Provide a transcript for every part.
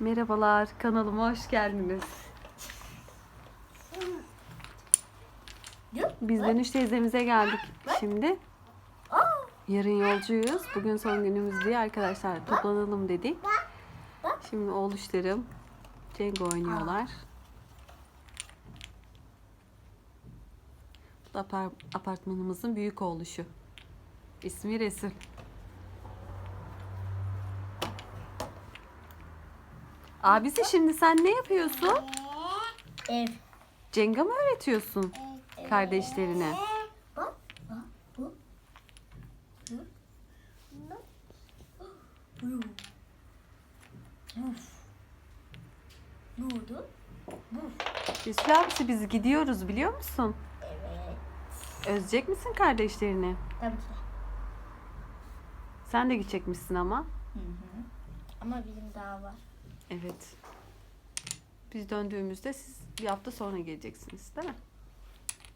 Merhabalar, kanalıma hoş geldiniz. Biz Dönüş teyzemize geldik şimdi. Yarın yolcuyuz. Bugün son günümüz diye arkadaşlar toplanalım dedik. Şimdi oğluşlarım Cengo oynuyorlar. Bu da apar- apartmanımızın büyük oğluşu. İsmi Resul. Abisi şimdi sen ne yapıyorsun? Ev. Cenga mı öğretiyorsun kardeşlerine? Ne oldu? Abisi biz gidiyoruz biliyor musun? Evet. Özecek misin kardeşlerini? Tabii ki. Sen de gidecekmişsin ama. Hı hı. Ama bizim daha var. Evet. Biz döndüğümüzde siz bir hafta sonra geleceksiniz değil mi?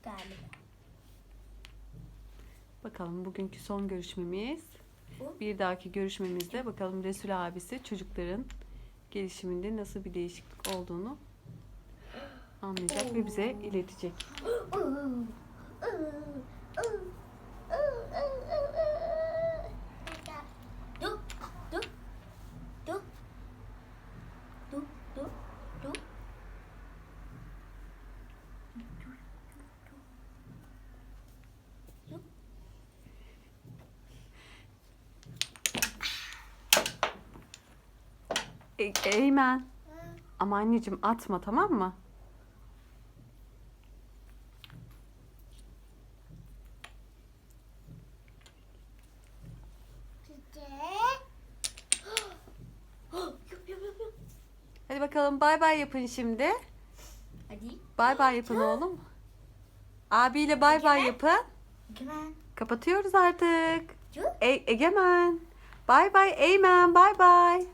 Galiba. Bakalım bugünkü son görüşmemiz. Bir dahaki görüşmemizde bakalım Resul abisi çocukların gelişiminde nasıl bir değişiklik olduğunu anlayacak ve bize iletecek. E- Eymen. Ama anneciğim atma tamam mı? Hadi bakalım bay bay yapın şimdi. Hadi. Bay bay yapın oğlum. Abiyle bay bay yapın. Güven. Kapatıyoruz artık. E- Egemen. Bay bay Eymen. Bay bay.